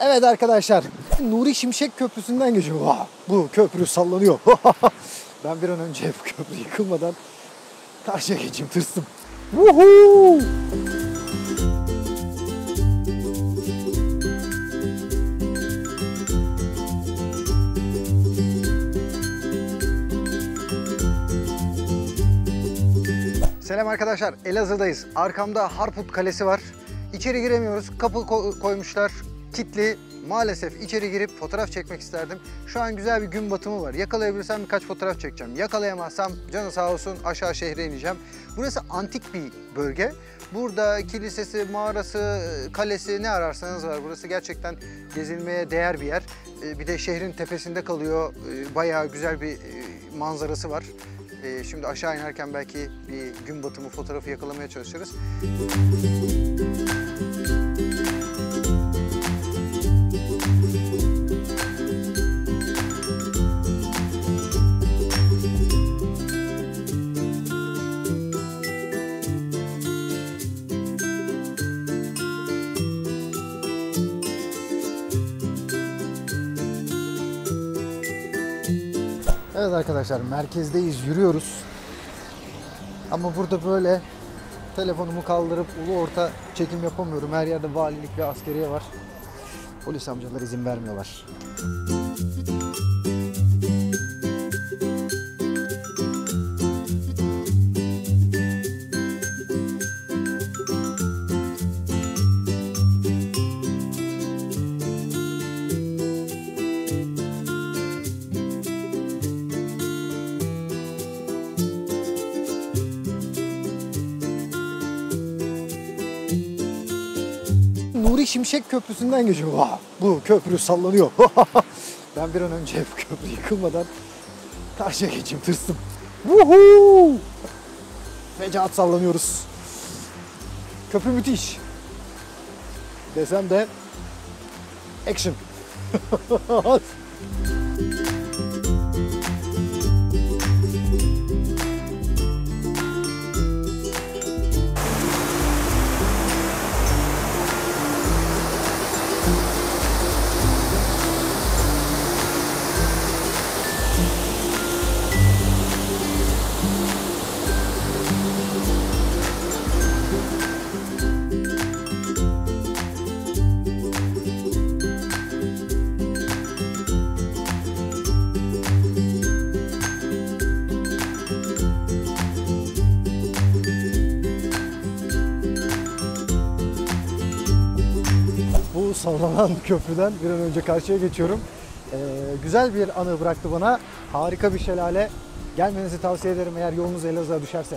Evet arkadaşlar, Nuri Şimşek Köprüsü'nden geçiyor. Vah, bu köprü sallanıyor. ben bir an önce bu köprü yıkılmadan karşıya geçeyim, tırstım. Woohoo! Selam arkadaşlar, Elazığ'dayız. Arkamda Harput Kalesi var. İçeri giremiyoruz. Kapı ko- koymuşlar. Kitli. Maalesef içeri girip fotoğraf çekmek isterdim. Şu an güzel bir gün batımı var. Yakalayabilirsem birkaç fotoğraf çekeceğim. Yakalayamazsam canı sağ olsun aşağı şehre ineceğim. Burası antik bir bölge. Burada kilisesi, mağarası, kalesi ne ararsanız var. Burası gerçekten gezilmeye değer bir yer. Ee, Bir de şehrin tepesinde kalıyor. Ee, Bayağı güzel bir e, manzarası var. Şimdi aşağı inerken belki bir gün batımı fotoğrafı yakalamaya çalışırız. Evet arkadaşlar merkezdeyiz yürüyoruz. Ama burada böyle telefonumu kaldırıp ulu orta çekim yapamıyorum. Her yerde valilik ve askeriye var. Polis amcalar izin vermiyorlar. Nuri Şimşek Köprüsü'nden geçiyor. Vah, bu köprü sallanıyor. ben bir an önce bu köprü yıkılmadan karşıya geçeyim, tırstım. Woohoo! Fecaat sallanıyoruz. Köprü müthiş. Desem de action. sallanan köprüden bir an önce karşıya geçiyorum. Ee, güzel bir anı bıraktı bana. Harika bir şelale. Gelmenizi tavsiye ederim eğer yolunuz Elazığ'a düşerse.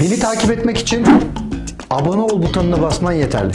Beni takip etmek için abone ol butonuna basman yeterli.